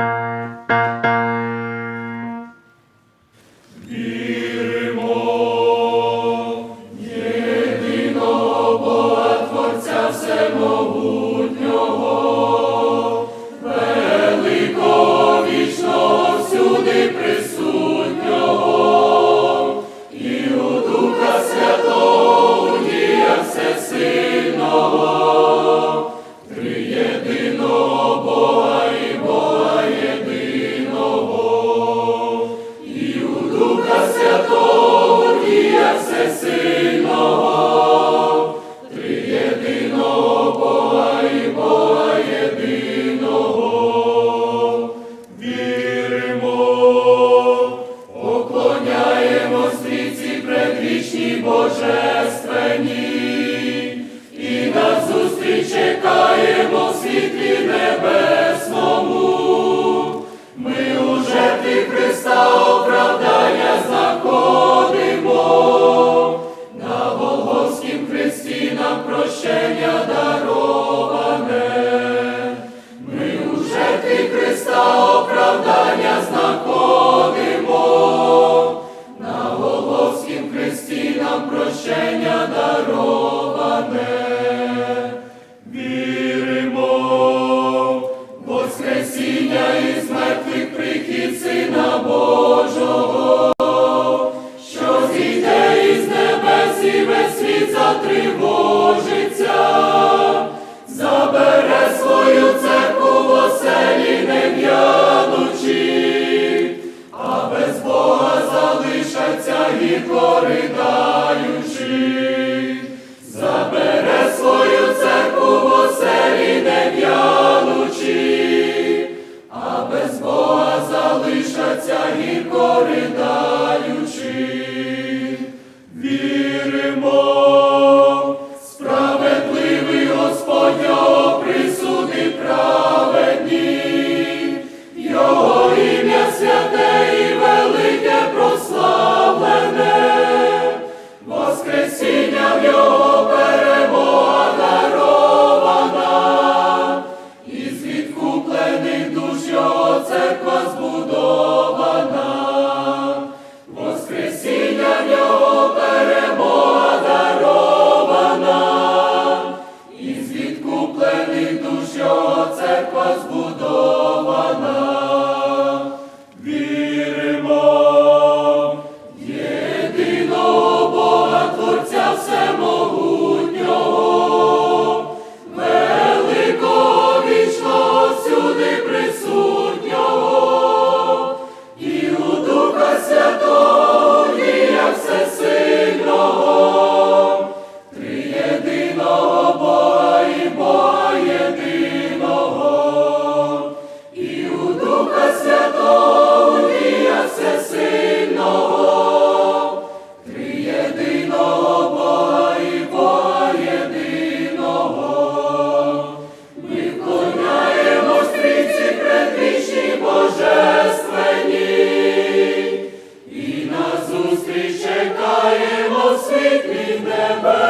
Música божественній, і на зустріч чекаємо в світлі небесному. Ми уже ти Христа оправдання знаходимо, на Голгофськім Христі нам прощення дароване. Ми уже ти Христа. тривога. Духа Святого, Дія Всесильного, Триєдиного Бога і Бога єдиного. Ми вклоняємо стріці предвічній божественній і назустріч чекаємо в світлі небес.